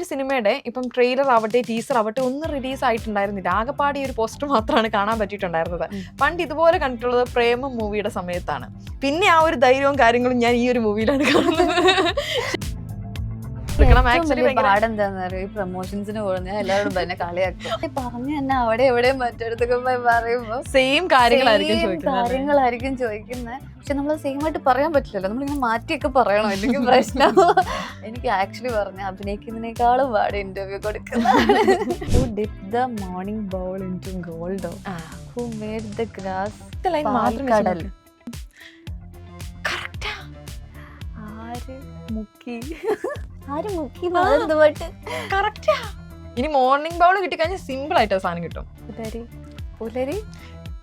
ഒരു സിനിമയുടെ ഇപ്പം ട്രെയിലർ ആവട്ടെ ടീസർ ആവട്ടെ ഒന്നും റിലീസ് ആയിട്ടുണ്ടായിരുന്നില്ല. ആകെപ്പാടെ ഈ ഒരു പോസ്റ്റർ മാത്രമാണ് കാണാൻ പറ്റിയിട്ടുണ്ടായിരുന്നത്. പണ്ട് ഇതുപോലെ കണ്ടിട്ടുള്ളത് പ്രേമം മൂവിയുടെ സമയത്താണ്. പിന്നെ ആ ഒരു ധൈര്യവും കാര്യങ്ങളും ഞാൻ ഈ ഒരു മൂവിയിലാണ് കാണുന്നത്. പാടെന്താന്ന് അറിയോ? ഈ പ്രൊമോഷൻസിന് പോകുന്ന എല്ലാവരോടും തന്നെ കളിയാക്കും. പറഞ്ഞു തന്നെ അവിടെ എവിടെയും മറ്റൊരിടത്തൊക്കെ പോയി പറയുമ്പോ സെയിം കാര്യങ്ങളായിരിക്കും കാര്യങ്ങളായിരിക്കും ചോദിക്കുന്നത്. പക്ഷെ നമ്മൾ സെയിം ആയിട്ട് പറയാൻ പറ്റില്ലല്ലോ. നമ്മളിങ്ങനെ മാറ്റിയൊക്കെ പറയണോ? അല്ലെങ്കിൽ പ്രശ്നം? എനിക്ക് ആക്ച്വലി പറഞ്ഞ അഭിനയിക്കുന്നതിനേക്കാളും പാട് ഇന്റർവ്യൂ കൊടുക്കുന്നത് the morning bowl into gold. Who made the grass കടൽ. ആര്? മുക്കി. ആര് മുക്കി ഇനി മോർണിംഗ് ബൗൾ കിട്ടിക്കഴിഞ്ഞാൽ സിമ്പിൾ ആയിട്ട് സാധനം കിട്ടും. പുലരി പുലരി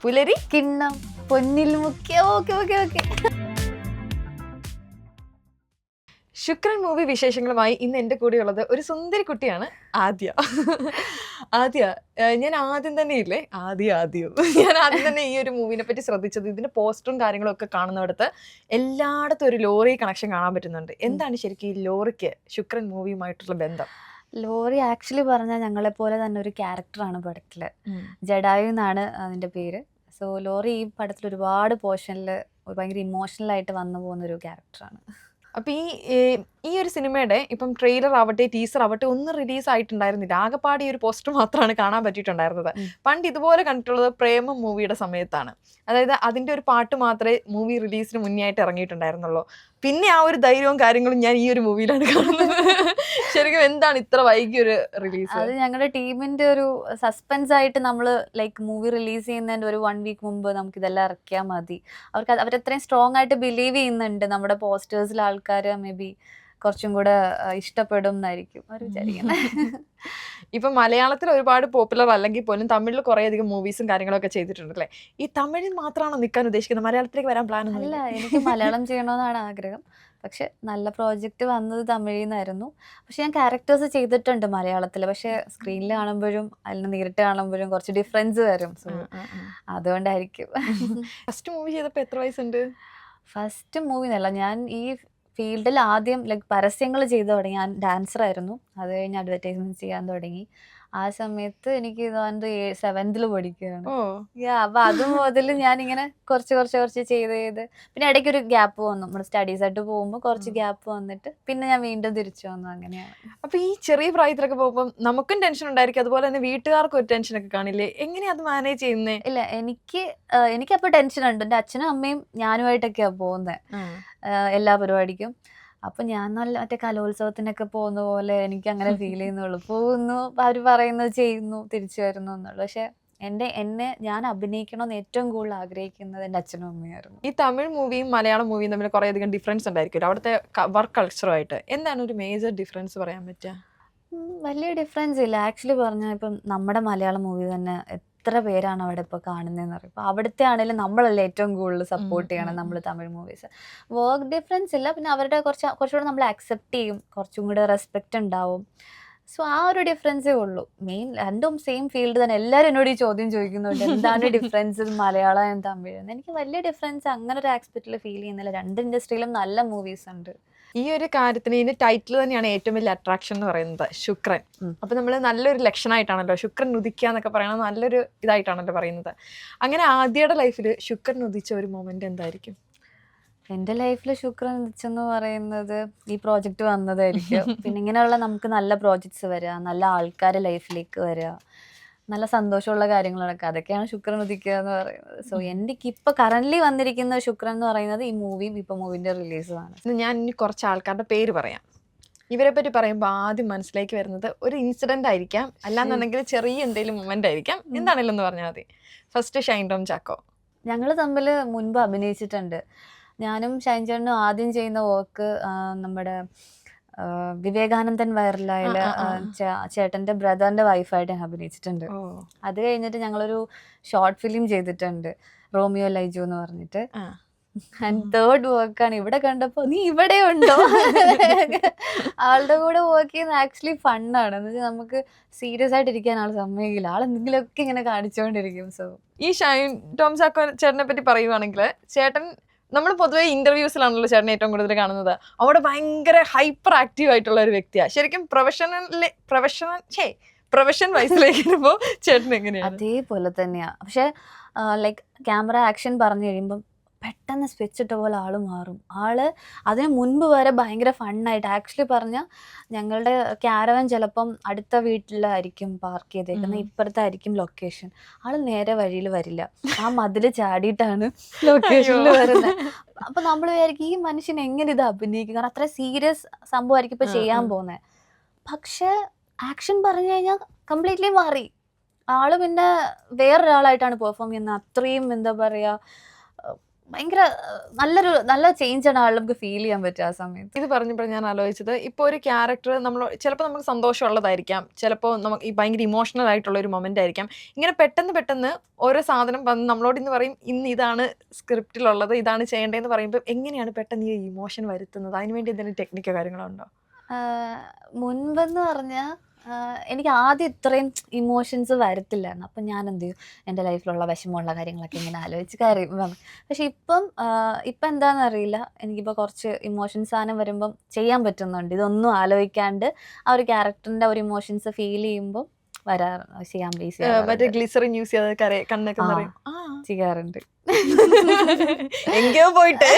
പുലരി. കിണ്ണം. പൊന്നിൽ മുക്കിയ okay okay okay. Shukran movie വിശേഷങ്ങളുമായി ഇന്ന് എന്റെ കൂടെയുള്ളത് ഒരു സുന്ദരി കുട്ടിയാണ് ആദ്യ. ആദ്യ ഞാൻ ആദ്യം തന്നെ ഇല്ലേ? ആദ്യം ആദ്യം. ഞാൻ ആദ്യം തന്നെ ഈ ഒരു മൂവിനെ പറ്റി ശ്രദ്ധിച്ചത് ഇതിന്റെ പോസ്റ്ററും കാര്യങ്ങളും ഒക്കെ കാണുന്നിടത്ത് എല്ലായിടത്തും ഒരു ലോറി കണക്ഷൻ കാണാൻ പറ്റുന്നുണ്ട്. എന്താണ് ശരിക്കും ഈ ലോറിക്ക് ശുക്രൻ മൂവിയുമായിട്ടുള്ള ബന്ധം? ലോറി ആക്ച്വലി പറഞ്ഞാൽ ഞങ്ങളെ പോലെ തന്നെ ഒരു ക്യാരക്ടറാണ് പടത്തിൽ. ജഡായു എന്നാണ് അതിന്റെ പേര്. സോ ലോറി ഈ പടത്തിൽ ഒരുപാട് പോർഷനിൽ ഭയങ്കര ഇമോഷണൽ ആയിട്ട് വന്നു പോകുന്ന ഒരു ക്യാരക്ടറാണ്. അപ്പൊ ഈ ഈ ഒരു സിനിമയുടെ ഇപ്പം ട്രെയിലർ ആവട്ടെ ടീസർ ആവട്ടെ ഒന്നും റിലീസ് ആയിട്ടുണ്ടായിരുന്നില്ല. ആകെപ്പാടെ ഈ ഒരു പോസ്റ്റർ മാത്രമാണ് കാണാൻ പറ്റിയിട്ടുണ്ടായിരുന്നത്. പണ്ട് ഇതുപോലെ കണ്ടിട്ടുള്ളത് പ്രേമം മൂവിയുടെ സമയത്താണ്. അതായത് അതിന്റെ ഒരു പാട്ട് മാത്രമേ മൂവി റിലീസിന് മുന്നേ ആയിട്ട് ഇറങ്ങിയിട്ടുണ്ടായിരുന്നുള്ളൂ. പിന്നെ ആ ഒരു ധൈര്യവും കാര്യങ്ങളും ഞാൻ ഈ ഒരു മൂവിയിലാണ് കാണുന്നത്. ശരിക്കും എന്താണ് ഇത്ര വൈകി ഒരു റിലീസ് അത് ഞങ്ങളുടെ ടീമിന്റെ ഒരു സസ്പെൻസ് ആയിട്ട് നമ്മൾ ലൈക്ക് മൂവി റിലീസ് ചെയ്യുന്നതിന്റെ ഒരു വൺ വീക്ക് മുമ്പ് നമുക്ക് ഇതെല്ലാം ഇറക്കിയാൽ മതി. അവർക്ക് അവരത്രയും സ്ട്രോങ് ആയിട്ട് ബിലീവ് ചെയ്യുന്നുണ്ട് നമ്മുടെ പോസ്റ്റേഴ്സിൽ ആൾക്കാർ മേ ബി കുറച്ചും കൂടെ ഇഷ്ടപ്പെടും എന്നായിരിക്കും അവർ വിചാരിക്കുന്നത് ഇപ്പൊ മലയാളത്തിൽ ഒരുപാട് പോപ്പുലർ അല്ലെങ്കിൽ പോലും തമിഴിൽ കുറേ അധികം മൂവീസും കാര്യങ്ങളൊക്കെ ചെയ്തിട്ടുണ്ട് അല്ലേ ഈ തമിഴിൽ മാത്രമാണോ നിൽക്കാൻ ഉദ്ദേശിക്കുന്നത്? മലയാളത്തിലേക്ക് വരാൻ പ്ലാൻ അല്ല എനിക്ക് മലയാളം ചെയ്യണമെന്നാണ് ആഗ്രഹം. പക്ഷെ നല്ല പ്രോജക്റ്റ് വന്നത് തമിഴിൽ നിന്നായിരുന്നു പക്ഷെ ഞാൻ ക്യാരക്ടേഴ്സ് ചെയ്തിട്ടുണ്ട് മലയാളത്തിൽ പക്ഷെ സ്ക്രീനിൽ കാണുമ്പോഴും അല്ലെങ്കിൽ നേരിട്ട് കാണുമ്പോഴും കുറച്ച് ഡിഫറൻസ് വരും. സോ അതുകൊണ്ടായിരിക്കും. ഫസ്റ്റ് മൂവി ചെയ്തപ്പോ എത്ര വയസ്സുണ്ട്? ഫസ്റ്റ് മൂവി എന്നല്ല ഞാൻ ഈ ഫീൽഡിൽ ആദ്യം ലൈക്ക് പരസ്യങ്ങൾ ചെയ്തു തുടങ്ങി. ഞാൻ ഡാൻസർ ആയിരുന്നു. അത് കഴിഞ്ഞ് അഡ്വർടൈസ്മെന്റ് ചെയ്യാൻ തുടങ്ങി. ആ സമയത്ത് എനിക്ക് സെവന്തിൽ സെവൻത്തിൽ പഠിക്കുകയാണ് അപ്പൊ അത് മുതൽ ഇങ്ങനെ കുറച്ച് കുറച്ച് കുറച്ച് ചെയ്ത് ചെയ്ത് പിന്നെ ഇടയ്ക്ക് ഒരു ഗ്യാപ്പ് വന്നു. നമ്മുടെ സ്റ്റഡീസ് ആയിട്ട് പോകുമ്പോൾ കുറച്ച് ഗ്യാപ്പ് വന്നിട്ട് പിന്നെ ഞാൻ വീണ്ടും തിരിച്ചു വന്നു. അങ്ങനെയാണ്. അപ്പൊ ഈ ചെറിയ പ്രായത്തിലൊക്കെ പോകുമ്പോൾ നമുക്കും ടെൻഷൻ ഉണ്ടായിരിക്കും. അതുപോലെ തന്നെ വീട്ടുകാർക്കും ഒരു ടെൻഷൻ ഒക്കെ കാണില്ലേ? എങ്ങനെയാ അത് മാനേജ് ചെയ്യുന്നത് ഇല്ല എനിക്ക് എനിക്ക് ടെൻഷൻ ഉണ്ട്. എന്റെ അച്ഛനും അമ്മയും ഞാനുമായിട്ടൊക്കെയാ പോകുന്നത് എല്ലാ പരിപാടിക്കും. അപ്പൊ ഞാൻ നല്ല മറ്റേ കലോത്സവത്തിനൊക്കെ പോകുന്ന പോലെ എനിക്ക് അങ്ങനെ ഫീൽ ചെയ്യുന്നുള്ളൂ. പോകുന്നു അവർ പറയുന്നത് ചെയ്യുന്നു തിരിച്ചു വരുന്നു എന്നുള്ളു. പക്ഷെ എന്റെ എന്നെ ഞാൻ അഭിനയിക്കണമെന്ന് ഏറ്റവും കൂടുതൽ ആഗ്രഹിക്കുന്നത് എന്റെ അച്ഛനും അമ്മയായിരുന്നു ഈ തമിഴ് മൂവിയും മലയാളം മൂവിയും തമ്മിൽ കുറെ അധികം ഡിഫറൻസ് ഉണ്ടായിരിക്കും അവിടുത്തെ വർക്ക് കൾച്ചറുമായിട്ട് എന്താണ് ഒരു മേജർ ഡിഫറൻസ് പറയാൻ പറ്റുക? വലിയ ഡിഫറൻസ് ഇല്ല. ആക്ച്വലി പറഞ്ഞാൽ ഇപ്പം നമ്മുടെ മലയാളം മൂവി തന്നെ എത്ര പേരാണ് അവിടെ ഇപ്പോൾ കാണുന്നതെന്ന് പറയും അപ്പോൾ അവിടുത്തെ ആണെങ്കിലും നമ്മളല്ലേ ഏറ്റവും കൂടുതൽ സപ്പോർട്ട് ചെയ്യണം നമ്മൾ തമിഴ് മൂവീസ് വർക്ക് ഡിഫറൻസ് ഇല്ല പിന്നെ അവരുടെ കുറച്ച് കുറച്ചുകൂടെ നമ്മൾ അക്സെപ്റ്റ് ചെയ്യും. കുറച്ചും കൂടെ റെസ്പെക്റ്റ് ഉണ്ടാവും. സോ ആ ഒരു ഡിഫറൻസേ ഉള്ളൂ. മെയിൻ രണ്ടും സെയിം ഫീൽഡ് തന്നെ. എല്ലാവരും എന്നോട് ഈ ചോദ്യം ചോദിക്കുന്നുണ്ട്. എന്താണ് ഡിഫറൻസ് മലയാളം തമിഴ്? എന്ന്. എനിക്ക് വലിയ ഡിഫറൻസ് അങ്ങനെ ഒരു ആസ്പെക്റ്റിൽ ഫീൽ ചെയ്യുന്നില്ല. രണ്ട് ഇൻഡസ്ട്രിയിലും നല്ല മൂവീസ് ഉണ്ട്. ഈ ഒരു കാര്യത്തിന് ഇതിന്റെ ടൈറ്റിൽ തന്നെയാണ് ഏറ്റവും വലിയ അട്രാക്ഷൻ എന്ന് പറയുന്നത് ശുക്രൻ. അപ്പൊ നമ്മൾ നല്ലൊരു ലക്ഷണമായിട്ടാണല്ലോ ശുക്രൻ ഉദിക്കുക എന്നൊക്കെ പറയുന്നത് നല്ലൊരു ഇതായിട്ടാണല്ലോ പറയുന്നത്. അങ്ങനെ ആദ്യയുടെ ലൈഫിൽ ശുക്രൻ ഉദിച്ച ഒരു മൊമെന്റ് എന്തായിരിക്കും? എന്റെ ലൈഫിൽ ശുക്രൻ ഉദിച്ചെന്ന് പറയുന്നത് ഈ പ്രോജക്റ്റ് വന്നതായിരിക്കും. പിന്നെ ഇങ്ങനെയുള്ള നമുക്ക് നല്ല പ്രോജക്ട്സ് വരിക നല്ല ആൾക്കാർ ലൈഫിലേക്ക് വരിക നല്ല സന്തോഷമുള്ള കാര്യങ്ങളൊക്കെ അതൊക്കെയാണ് ശുക്രൻ ഉദിക്കുക എന്ന് പറയുന്നത്. സോ എന്റെ ഇപ്പൊ കറന്റ് വന്നിരിക്കുന്ന ശുക്രൻ എന്ന് പറയുന്നത് ഈ മൂവിയും ഇപ്പൊ മൂവിന്റെ റിലീസുമാണ് ഞാൻ ഇനി കുറച്ച് ആൾക്കാരുടെ പേര് പറയാം. ഇവരെ പറ്റി പറയുമ്പോൾ ആദ്യം മനസ്സിലേക്ക് വരുന്നത് ഒരു ഇൻസിഡന്റ് ആയിരിക്കാം. അല്ലാന്നുണ്ടെങ്കിൽ ചെറിയ എന്തെങ്കിലും മൊമെന്റ് ആയിരിക്കാം. എന്താണെങ്കിലും എന്ന് പറഞ്ഞാൽ മതി. ഫസ്റ്റ് ഷൈൻ ടോം ചാക്കോ. ഞങ്ങൾ തമ്മിൽ മുൻപ് അഭിനയിച്ചിട്ടുണ്ട്. ഞാനും ഷൈൻ ചേട്ടനും ആദ്യം ചെയ്യുന്ന വർക്ക് നമ്മുടെ വിവേകാനന്ദൻ ആ. ചേട്ടന്റെ ബ്രദറിന്റെ വൈഫായിട്ട് ഞാൻ അഭിനയിച്ചിട്ടുണ്ട്. അത് കഴിഞ്ഞിട്ട് ഞങ്ങളൊരു ഷോർട്ട് ഫിലിം ചെയ്തിട്ടുണ്ട് റോമിയോ ലൈജു എന്ന് പറഞ്ഞിട്ട്. ആൻഡ് തേർഡ് വർക്കാണ് ഇവിടെ കണ്ടപ്പോ നീ ഇവിടെ ഉണ്ടോ? ആളുടെ കൂടെ വർക്ക് ചെയ്യുന്ന ആക്ച്വലി ഫണ്ണാണ് എന്ന് വെച്ചാൽ നമുക്ക് സീരിയസ് ആയിട്ട് ഇരിക്കാൻ ആൾ സമ്മതിക്കില്ല. ആൾ എന്തെങ്കിലുമൊക്കെ ഇങ്ങനെ കാണിച്ചുകൊണ്ടിരിക്കും സോ ഈ ഷൈൻ ടോംസ് ചേട്ടനെ പറ്റി പറയുവാണെങ്കിൽ ചേട്ടൻ നമ്മൾ പൊതുവെ ഇന്റർവ്യൂസിലാണല്ലോ ചേട്ടൻ ഏറ്റവും കൂടുതൽ കാണുന്നത്. അവിടെ ഭയങ്കര ഹൈപ്പർ ആക്റ്റീവ് ആയിട്ടുള്ള ഒരു വ്യക്തിയാണ് ശരിക്കും പ്രൊഫഷണലിലെ പ്രൊഫഷണൽ ഛേ പ്രൊഫഷൻ വരുമ്പോൾ ചേട്ടൻ എങ്ങനെയാണ്? അതേപോലെ തന്നെയാ. പക്ഷെ ലൈക്ക് ക്യാമറ ആക്ഷൻ പറഞ്ഞു കഴിയുമ്പം പെട്ടെന്ന് സ്വിച്ച് ഇട്ട പോലെ ആൾ മാറും. ആൾ അതിന് മുൻപ് വരെ ഭയങ്കര ഫണ്ണായിട്ട് ആക്ച്വലി പറഞ്ഞാൽ ഞങ്ങളുടെ ക്യാരവൻ ചിലപ്പം അടുത്ത വീട്ടിലായിരിക്കും പാർക്ക് ചെയ്തേക്കുന്നത്. ഇപ്പുറത്തായിരിക്കും ലൊക്കേഷൻ ആൾ നേരെ വഴിയിൽ വരില്ല. ആ മതിൽ ചാടിയിട്ടാണ് ലൊക്കേഷനിൽ. വരുന്നത് അപ്പൊ നമ്മൾ വിചാരിക്കും ഈ മനുഷ്യൻ എങ്ങനെ ഇത് അഭിനയിക്കും? കാരണം അത്ര സീരിയസ് സംഭവമായിരിക്കും ഇപ്പൊ ചെയ്യാൻ. പോകുന്നത് പക്ഷെ ആക്ഷൻ പറഞ്ഞു കഴിഞ്ഞാൽ കംപ്ലീറ്റ്ലി മാറി. ആൾ പിന്നെ വേറൊരാളായിട്ടാണ് പെർഫോം ചെയ്യുന്നത് അത്രയും എന്താ പറയാ അഹ് ഭയങ്കര നല്ലൊരു നല്ല ചേഞ്ച് ആണ് ആൾ നമുക്ക് ഫീൽ ചെയ്യാൻ പറ്റുക ആ സമയത്ത്. ഇത് പറഞ്ഞപ്പോൾ ഞാൻ ആലോചിച്ചത്. ഇപ്പോൾ ഒരു ക്യാരക്ടർ നമ്മൾ ചിലപ്പോൾ നമുക്ക് സന്തോഷമുള്ളതായിരിക്കാം. ചിലപ്പോൾ നമുക്ക് ഈ ഭയങ്കര ഇമോഷണൽ ആയിട്ടുള്ള ഒരു മൊമെന്റ് ആയിരിക്കാം. ഇങ്ങനെ പെട്ടെന്ന് പെട്ടെന്ന് ഓരോ സാധനം വന്ന് നമ്മളോട് ഇന്ന് പറയും ഇന്ന് ഇതാണ് സ്ക്രിപ്റ്റിലുള്ളത് ഇതാണ് ചെയ്യേണ്ടതെന്ന് പറയുമ്പോൾ എങ്ങനെയാണ് പെട്ടെന്ന് ഈ ഇമോഷൻ വരുത്തുന്നത്? അതിനുവേണ്ടി എന്തെങ്കിലും ടെക്നിക്കോ കാര്യങ്ങളോ ഉണ്ടോ? ആഹ് മുൻപെന്ന് പറഞ്ഞാൽ എനിക്ക് ആദ്യം ഇത്രയും ഇമോഷൻസ് വരത്തില്ലായിരുന്നു. അപ്പം ഞാൻ എന്ത് ചെയ്യും? എന്റെ ലൈഫിലുള്ള വിഷമമുള്ള കാര്യങ്ങളൊക്കെ ഇങ്ങനെ ആലോചിച്ച് കാര്യം പക്ഷെ ഇപ്പം ഇപ്പം എന്താണെന്ന് അറിയില്ല. എനിക്കിപ്പോൾ കുറച്ച് ഇമോഷൻസ് സാധനം വരുമ്പം ചെയ്യാൻ പറ്റുന്നുണ്ട്. ഇതൊന്നും ആലോചിക്കാണ്ട് ആ ഒരു ക്യാരക്ടറിന്റെ ഒരു ഇമോഷൻസ് ഫീൽ ചെയ്യുമ്പോൾ വരാറ് ചെയ്യാൻ ബേസ് ഏഹ് മറ്റേ ഗ്ലിസറിൻ യൂസ് ചെയ്ത് കരയെ കണ്ണൊക്കെ. ചെയ്യാറുണ്ട്. എങ്കയോ പോയിട്ട്.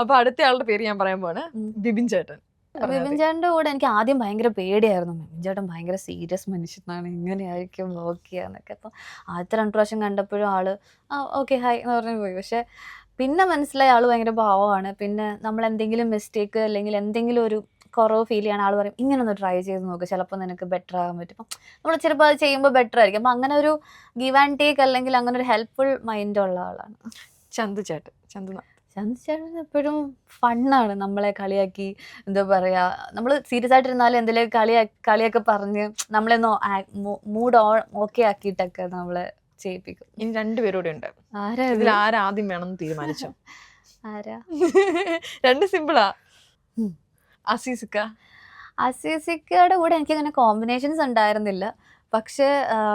അപ്പൊ അടുത്ത ആളുടെ പേര് ഞാൻ പറയാൻ പോണ ബിബിൻ ചേട്ടൻ. ബിബിൻ ചേട്ടന്റെ കൂടെ എനിക്ക് ആദ്യം ഭയങ്കര പേടിയായിരുന്നു. ബിബിൻ ചേട്ടൻ ഭയങ്കര സീരിയസ് മനുഷ്യനാണ്. ഇങ്ങനെയായിരിക്കും വർക്ക് ചെയ്യാന്നൊക്കെ അപ്പം ആദ്യത്തെ രണ്ട് പ്രാവശ്യം കണ്ടപ്പോഴും ആൾ ആ ഓക്കെ ഹായ് എന്ന് പറഞ്ഞു പോയി. പക്ഷെ പിന്നെ മനസ്സിലായി ആൾ ഭയങ്കര ഭാവമാണ് പിന്നെ നമ്മൾ എന്തെങ്കിലും മിസ്റ്റേക്ക് അല്ലെങ്കിൽ എന്തെങ്കിലും ഒരു കുറവ് ഫീൽ ചെയ്യണ ആൾ പറയും ഇങ്ങനെ ഒന്ന് ട്രൈ ചെയ്ത് നോക്ക്. ചിലപ്പോൾ നിനക്ക് ബെറ്റർ ആകാൻ പറ്റും. അപ്പം നമ്മൾ ചിലപ്പോൾ അത് ചെയ്യുമ്പോൾ ബെറ്റർ ആയിരിക്കും. അപ്പം അങ്ങനെ ഒരു ഗീവ് ആൻഡ് ടേക്ക് അല്ലെങ്കിൽ അങ്ങനെ ഒരു ഹെൽപ്ഫുൾ മൈൻഡ് ഉള്ള ആളാണ്. ചന്തു ചേട്ടൻ. ചന്തു ചന്ദ്രചേട്ടൻ എപ്പോഴും ഫണ്ണാണ് നമ്മളെ കളിയാക്കി എന്താ പറയാ നമ്മൾ സീരിയസ് ആയിട്ടിരുന്നാലും എന്തെങ്കിലും കളിയാ കളിയൊക്കെ പറഞ്ഞ് നമ്മളെ മൂഡ് ഓൺ ഓക്കെ ആക്കിയിട്ടൊക്കെ നമ്മളെ ചെയ്യിപ്പിക്കും. ഇനി രണ്ടുപേരൂടെ ഉണ്ട്. ആരാ ഇതിൽ ഇത്? ആരാദ്യം വേണം തീരുമാനിച്ചു? ആരാ? രണ്ട് സിമ്പിളാ. അസീസിക്ക അസീസിക്കയുടെ കൂടെ എനിക്ക് അങ്ങനെ കോമ്പിനേഷൻസ് ഉണ്ടായിരുന്നില്ല. പക്ഷേ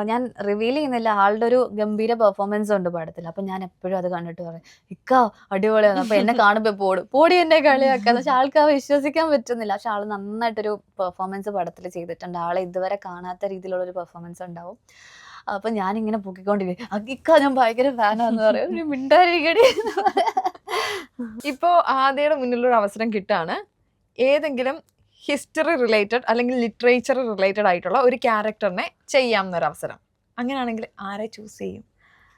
ഞാൻ റിവീൽ ചെയ്യുന്നില്ല. ആളുടെ ഒരു ഗംഭീര പെർഫോമൻസ് ഉണ്ട് പടത്തിൽ. അപ്പൊ ഞാൻ എപ്പോഴും അത് കണ്ടിട്ട് പറയും ഇക്ക അടിപൊളിയാണ്. അപ്പൊ എന്നെ കാണുമ്പോ പോടും. പോടി എന്നെ കളിയാക്കാന്ന് പക്ഷെ ആൾക്ക് വിശ്വസിക്കാൻ പറ്റുന്നില്ല. പക്ഷെ ആൾ നന്നായിട്ടൊരു പെർഫോമൻസ് പടത്തിൽ ചെയ്തിട്ടുണ്ട്. ആളെ ഇതുവരെ കാണാത്ത രീതിയിലുള്ള ഒരു പെർഫോമൻസ് ഉണ്ടാവും. അപ്പൊ ഞാൻ ഇങ്ങനെ പൊക്കിക്കൊണ്ടിരിക്കും അക്കിക്ക ഞാൻ ഭയങ്കര ഫാനാന്ന് പറയും. മിണ്ടാരിക്കടി ഇപ്പോ ആദ്യയുടെ മുന്നിലൊരു അവസരം കിട്ടാണ്. ഏതെങ്കിലും ഹിസ്റ്ററി റിലേറ്റഡ് അല്ലെങ്കിൽ ലിറ്ററേച്ചർ റിലേറ്റഡ് ആയിട്ടുള്ള ഒരു ക്യാരക്ടറിനെ ചെയ്യാം എന്നൊരു അവസരം അങ്ങനെയാണെങ്കിൽ ആരെ ചൂസ് ചെയ്യും?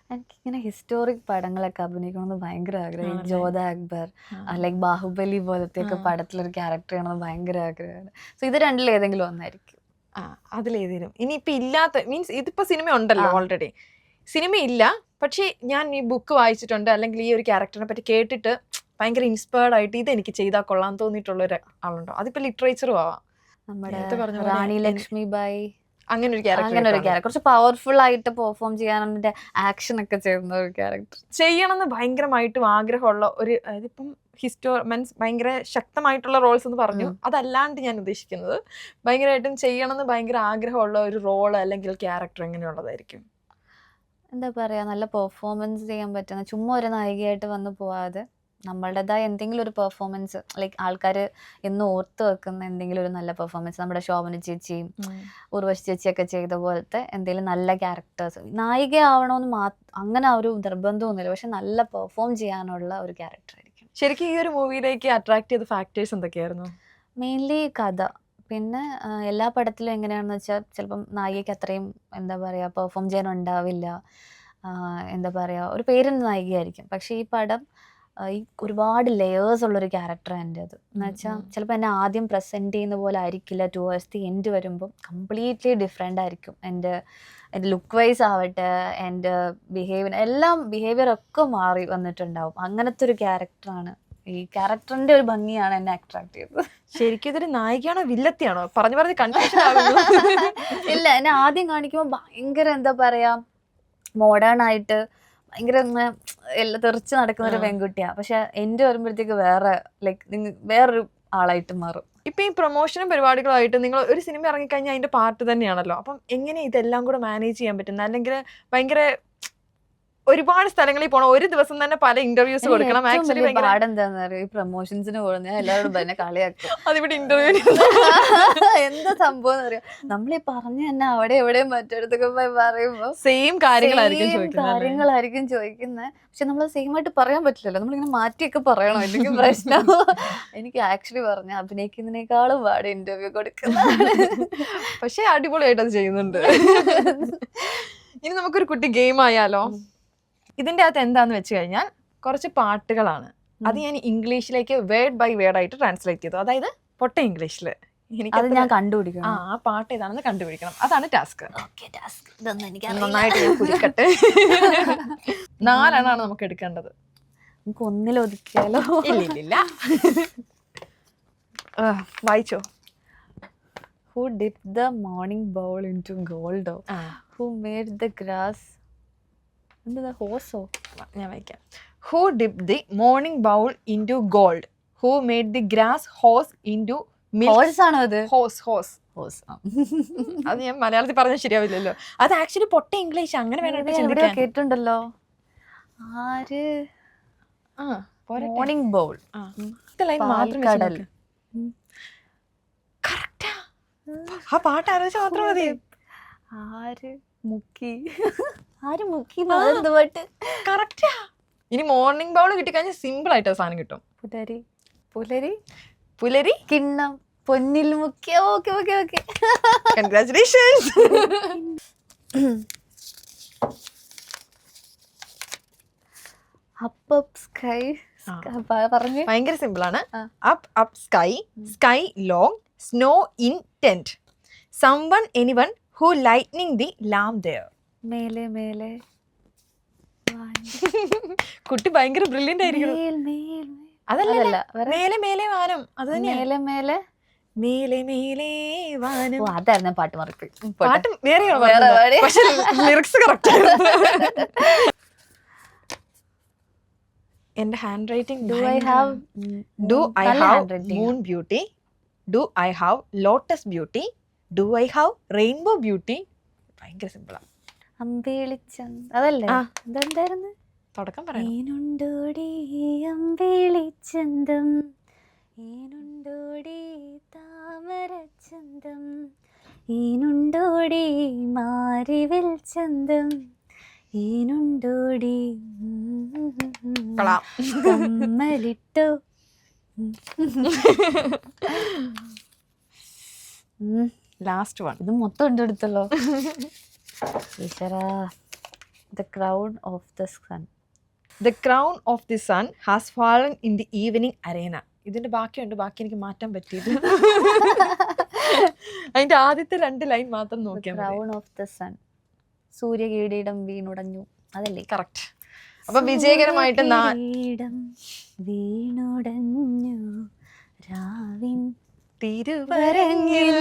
എനിക്കിങ്ങനെ ഹിസ്റ്റോറിക് പടങ്ങളൊക്കെ അഭിനയിക്കണമെന്ന് ഭയങ്കര ആഗ്രഹം? ജോധ അക്ബർ ലൈക്ക് ബാഹുബലി പോലത്തെ ഒക്കെ ആ. പടത്തിലൊരു ക്യാരക്ടർ ചെയ്യണമെന്ന് ഭയങ്കര ആഗ്രഹമാണ്. സോ ഇത് രണ്ടിൽ ഏതെങ്കിലും ഒന്നായിരിക്കും. ആ അതിലേതെങ്കിലും ഇനിയിപ്പോൾ ഇല്ലാത്ത മീൻസ് ഇതിപ്പോൾ സിനിമ ഉണ്ടല്ലോ ഓൾറെഡി സിനിമ ഇല്ല പക്ഷേ ഞാൻ ഈ ബുക്ക് വായിച്ചിട്ടുണ്ട് അല്ലെങ്കിൽ ഈ ഒരു ക്യാരക്ടറിനെ പറ്റി കേട്ടിട്ട് ഭയങ്കര ഇൻസ്പയർഡ് ആയിട്ട് ഇത് എനിക്ക് ചെയ്താൽ കൊള്ളാൻ തോന്നിയിട്ടുള്ള ഒരു ആളുണ്ടോ? അതിപ്പോ ലിറ്ററേച്ചറും ആവാം. നമ്മുടെ റാണി ലക്ഷ്മി ലക്ഷ്മിബായി. അങ്ങനെ ഒരു ക്യാരക്ടർ അങ്ങനെ ഒരു ക്യാരക്ടർ കുറച്ച് പവർഫുൾ ആയിട്ട് പെർഫോം ചെയ്യാൻ ആക്ഷൻ ഒക്കെ ചെയ്യുന്ന ഒരു ക്യാരക്ടർ ചെയ്യണമെന്ന് ഭയങ്കരമായിട്ടും ആഗ്രഹമുള്ള ഒരു അതിപ്പം ഹിസ്റ്റോ മീൻസ് ഭയങ്കര ശക്തമായിട്ടുള്ള റോൾസ് എന്ന് പറഞ്ഞു. അതല്ലാണ്ട് ഞാൻ ഉദ്ദേശിക്കുന്നത് ഭയങ്കരമായിട്ടും ചെയ്യണമെന്ന് ഭയങ്കര ആഗ്രഹമുള്ള ഒരു റോൾ അല്ലെങ്കിൽ ക്യാരക്ടർ എങ്ങനെയുള്ളതായിരിക്കും? എന്താ പറയാ നല്ല പെർഫോമൻസ് ചെയ്യാൻ പറ്റുന്ന ചുമ്മാ ഒരു നായികയായിട്ട് വന്ന് പോവാതെ നമ്മളുടേതായ എന്തെങ്കിലും ഒരു പെർഫോമൻസ് ലൈക് ആൾക്കാർ എന്ന് ഓർത്ത് വെക്കുന്ന എന്തെങ്കിലും ഒരു നല്ല പെർഫോമൻസ് നമ്മുടെ ശോഭന ചേച്ചിയും ഉർവശി ചേച്ചിയൊക്കെ ചെയ്ത പോലത്തെ എന്തെങ്കിലും നല്ല ക്യാരക്ടേഴ്സ് നായിക ആവണമെന്ന് മാ അങ്ങനെ ആ ഒരു നിർബന്ധമൊന്നുമില്ല പക്ഷെ നല്ല പെർഫോം ചെയ്യാനുള്ള ഒരു ക്യാരക്ടർ ആയിരിക്കും ശരിക്കും ഈ ഒരു മൂവിയിലേക്ക് അട്രാക്ട് ചെയ്ത ഫാക്ടേഴ്സ് എന്തൊക്കെയായിരുന്നു? മെയിൻലി കഥ. പിന്നെ എല്ലാ പടത്തിലും എങ്ങനെയാണെന്ന് വെച്ചാൽ ചിലപ്പം നായികയ്ക്ക് അത്രയും എന്താ പറയുക പെർഫോം ചെയ്യാൻ ഉണ്ടാവില്ല. എന്താ പറയുക ഒരു പേരുന്ന നായികയായിരിക്കും. പക്ഷേ ഈ പടം ഈ ഒരുപാട് ലെയേഴ്സ് ഉള്ളൊരു ക്യാരക്ടർ എന്റെ അത്. എന്ന് വെച്ചാൽ ചിലപ്പോൾ എന്നെ ആദ്യം പ്രസന്റ് ചെയ്യുന്ന പോലെ ആയിരിക്കില്ല ടുവേഴ്സ് ദി എൻഡ് വരുമ്പം കംപ്ലീറ്റ്ലി ഡിഫറെന്റ് ആയിരിക്കും. എന്റെ എന്റെ ലുക്ക് വൈസ് ആവട്ടെ എന്റെ ബിഹേവിയർ എല്ലാം ബിഹേവിയർ ഒക്കെ മാറി വന്നിട്ടുണ്ടാവും. അങ്ങനത്തെ ഒരു ക്യാരക്ടറാണ് ഈ ക്യാരക്ടറിന്റെ ഒരു ഭംഗിയാണ് എന്നെ അട്രാക്ട് ചെയ്തത്. ശരിക്കും ഇതൊരു നായികയാണോ വില്ലത്തിയാണോ? പറഞ്ഞു പറഞ്ഞ് കൺഫ്യൂഷൻ ആവുന്നു. ഇല്ല എന്നെ ആദ്യം കാണിക്കുമ്പോൾ ഭയങ്കര എന്താ പറയാ മോഡേൺ ആയിട്ട് ഭയങ്കര ഒന്ന് എല്ലാം തെറിച്ച് നടക്കുന്ന ഒരു. പെൺകുട്ടിയാ. പക്ഷെ എന്റെ വരുമ്പോഴത്തേക്ക് വേറെ ലൈക്ക് വേറൊരു ആളായിട്ട് മാറും. ഇപ്പൊ ഈ പ്രൊമോഷനും പരിപാടികളായിട്ട് നിങ്ങൾ ഒരു സിനിമ ഇറങ്ങിക്കഴിഞ്ഞാൽ അതിന്റെ പാർട്ട് തന്നെയാണല്ലോ. അപ്പം എങ്ങനെ ഇതെല്ലാം കൂടെ മാനേജ് ചെയ്യാൻ പറ്റുന്നത് അല്ലെങ്കിൽ ഭയങ്കര ഒരുപാട് സ്ഥലങ്ങളിൽ പോകണം ഒരു ദിവസം തന്നെ പല ഇന്റർവ്യൂസ് കൊടുക്കണം. ആക്ച്വലി പാടെന്താന്ന് അറിയോ? ഈ പ്രൊമോഷൻസിന് പോകുന്ന എല്ലാവരും എല്ലാവരോടും തന്നെ കളിയാക്കും. അതിവിടെ ഇന്റർവ്യൂ എന്താ സംഭവം എന്ന് അറിയാം? നമ്മളീ പറഞ്ഞു തന്നെ അവിടെ എവിടെയും മറ്റിടത്തൊക്കെ പോയി പറയുമ്പോ സെയിം കാര്യങ്ങളായിരിക്കും കാര്യങ്ങളായിരിക്കും ചോദിക്കുന്നത് പക്ഷെ നമ്മൾ സെയിം ആയിട്ട് പറയാൻ പറ്റില്ലല്ലോ. നമ്മളിങ്ങനെ മാറ്റിയൊക്കെ പറയണം? അല്ലെങ്കിൽ പ്രശ്നം? എനിക്ക് ആക്ച്വലി പറഞ്ഞ അഭിനയിക്കുന്നതിനേക്കാളും പാട് ഇന്റർവ്യൂ കൊടുക്കുന്ന പക്ഷെ അടിപൊളിയായിട്ട് അത് ചെയ്യുന്നുണ്ട്. ഇനി നമുക്കൊരു കുട്ടി ഗെയിം ആയാലോ? ഇതിന്റെ അകത്ത് എന്താന്ന് വെച്ച് കഴിഞ്ഞാൽ കുറച്ച് പാട്ടുകളാണ്. അത് ഞാൻ ഇംഗ്ലീഷിലേക്ക് വേർഡ് ബൈ വേർഡ് ആയിട്ട് ട്രാൻസ്ലേറ്റ് ചെയ്തു. അതായത് പൊട്ട ഇംഗ്ലീഷിൽ. എനിക്ക് അത് ഞാൻ ആ കണ്ടുപിടിക്കണം. ആ പാട്ട് ഏതാണെന്ന് കണ്ടുപിടിക്കണം. അതാണ് ടാസ്ക് നന്നായിട്ട് ഞാൻ നാലെണ്ണാണ് നമുക്ക് എടുക്കേണ്ടത്. നമുക്ക് ഒതുക്കിയാലോ ഇല്ല വായിച്ചോ. Who dip the morning bowl into ഗോൾഡോ who made the grass എന്താ ഹോസോ ഞാൻ വായിക്കാം who dip the morning bowl into gold who made the grass hose into hose ആണോ അത്? ഹോസ് ഹോസ് ഹോസ് അത് ഞാൻ മലയാളത്തിൽ പറഞ്ഞാൽ ശരിയാവില്ലല്ലോ. അത് ആക്ച്വലി പൊട്ട ഇംഗ്ലീഷ് അങ്ങനെ കേട്ടിട്ടുണ്ടല്ലോ. ആര്? ആ മോർണിംഗ് ബൗൾ മാത്രം. ആ. പാട്ട് ആലോചിച്ചാൽ മാത്രം മതി. ആര്? മുക്കി. ആര് എന്ത് പാട്ട് കറക്റ്റാ ഇനി മോർണിംഗ് ബൗൾ കിട്ടിക്കഴിഞ്ഞാൽ സിമ്പിൾ ആയിട്ട് സാധനം കിട്ടും. പുലരി പുലരി. പുലരി? കിണ്ണം പൊന്നിൽ മുക്കിയ okay okay okay. Congratulations up up sky. പറഞ്ഞു. ഭയങ്കര സിമ്പിൾ ആണ്. Up up up sky sky long snow in tent anyone who lightning the lamp there മേലെ മേലെ. കുട്ടി ഭയങ്കര ബ്രില്യന്റ് ആയിരിക്കും അതല്ല മേലെ മേലെ വാനം. അത് മേലെ മേലെ. മേലെ മേലെ വാനം. അതായിരുന്നു പാട്ട് മറക്കി പാട്ട്. വേറെ. പക്ഷെ ലിറിക്സ് കറക്റ്റ് എന്റെ handwriting do I have do I have moon beauty do I have lotus beauty do I have rainbow beauty ഭയങ്കര സിമ്പിളാ അമ്പേളിച്ചന്ത്. അതല്ലേ? തുടക്കം ഏനുണ്ടോടി അമ്പേളിച്ചന്തം ഏനുണ്ടോടി താമരച്ചന്തം ഏനുണ്ടോടി മാരിവിൽ ചന്തം ഏനുണ്ടോടി കമ്മലിട്ടോ. ലാസ്റ്റ് വൺ ഇത് മൊത്തം ഉണ്ട് എടുത്തല്ലോ ഈശ്വരാ the crown of the sun the crown of the sun has fallen in the evening arena ഇതിന്റെ ബാക്കിയുണ്ട്. ബാക്കി എനിക്ക് മാറ്റാൻ പറ്റിയത് അതിന്റെ ആദ്യത്തെ രണ്ട് ലൈൻ മാത്രം നോക്കിയാൽ ക്രൗൺ ഓഫ് ദ സൺ സൂര്യകിരീടം വീണുടഞ്ഞു. അതല്ലേ? കറക്റ്റ് അപ്പൊ വിജയകരമായിട്ട് വീണുടഞ്ഞു. രാവിൻ തിരുവരങ്ങിൽ.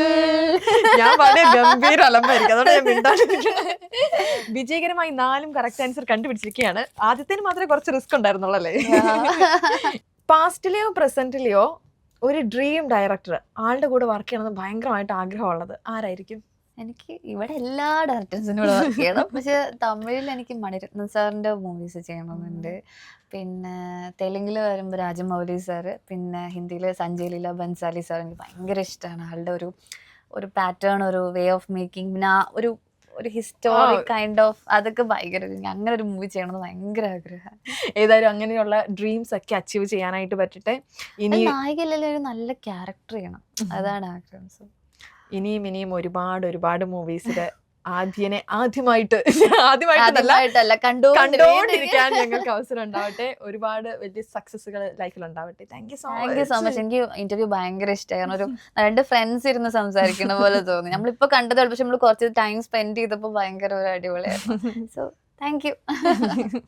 ഞാൻ വളരെ ഗംഭീര അലമ്പായിരിക്കും. അതുകൊണ്ട് ഞാൻ മിണ്ടാണ്ടിരിക്കുന്നത് വിജയകരമായി നാലും കറക്റ്റ് ആൻസർ കണ്ടുപിടിച്ചിരിക്കുകയാണ്. ആദ്യത്തിന് മാത്രമേ കുറച്ച് റിസ്ക് ഉണ്ടായിരുന്നുള്ളല്ലേ? പാസ്റ്റിലെയോ പ്രസന്റിലെയോ ഒരു ഡ്രീം ഡയറക്ടർ ആളുടെ കൂടെ വർക്ക് ചെയ്യണമെന്ന് ഭയങ്കരമായിട്ട് ആഗ്രഹമുള്ളത് ആരായിരിക്കും? എനിക്ക് ഇവിടെ എല്ലാ ഡയറക്ടേഴ്സിനും കൂടെ വർക്ക് ചെയ്യണം. പക്ഷെ തമിഴിൽ എനിക്ക് മണിരത്നം സാറിന്റെ മൂവീസ് ചെയ്യണമെന്നുണ്ട് പിന്നെ തെലുങ്കിൽ വരുമ്പോൾ രാജമൗലി സാറ് പിന്നെ ഹിന്ദിയിൽ സഞ്ജയ് ലീല ബൻസാലി സാർ എനിക്ക് ഭയങ്കര ഇഷ്ടമാണ് ആളുടെ ഒരു ഒരു പാറ്റേൺ ഒരു വേ ഓഫ് മേക്കിംഗ് പിന്നെ ആ ഒരു ഒരു ഹിസ്റ്റോറിക് കൈൻഡ് ഓഫ് അതൊക്കെ ഭയങ്കര അങ്ങനെ ഒരു മൂവി ചെയ്യണമെന്ന് ഭയങ്കര ആഗ്രഹം. ഏതായാലും അങ്ങനെയുള്ള ഡ്രീംസ് ഒക്കെ അച്ചീവ് ചെയ്യാനായിട്ട് പറ്റട്ടെ. ഇനി നായികയിലെ ഒരു നല്ല ക്യാരക്ടർ ചെയ്യണം. അതാണ് ആഗ്രഹം. സോ ഇനിയും ഇനിയും ഒരുപാട് ഒരുപാട് മൂവീസിൽ ആദ്യനെ ആദ്യമായിട്ട് ആദ്യമായിട്ടല്ല കണ്ടുകൊണ്ടിരിക്കാൻ ഞങ്ങൾക്ക് അവസരം ഉണ്ടാവട്ടെ. ഒരുപാട് വലിയ സക്സസുകൾ ലൈഫിൽ ഉണ്ടാവട്ടെ. Thank you so thank you so much എനിക്ക് ഇന്റർവ്യൂ ഭയങ്കര ഇഷ്ടമായി കാരണം ഒരു രണ്ട് ഫ്രണ്ട്സ് ഇരുന്ന് സംസാരിക്കുന്ന പോലെ തോന്നി. നമ്മളിപ്പോ കണ്ടതേ ഉള്ളൂ. പക്ഷെ നമ്മൾ കുറച്ച് ടൈം സ്പെൻഡ് ചെയ്തപ്പോൾ ഭയങ്കര ഒരു അടിപൊളിയായിരുന്നു. So thank U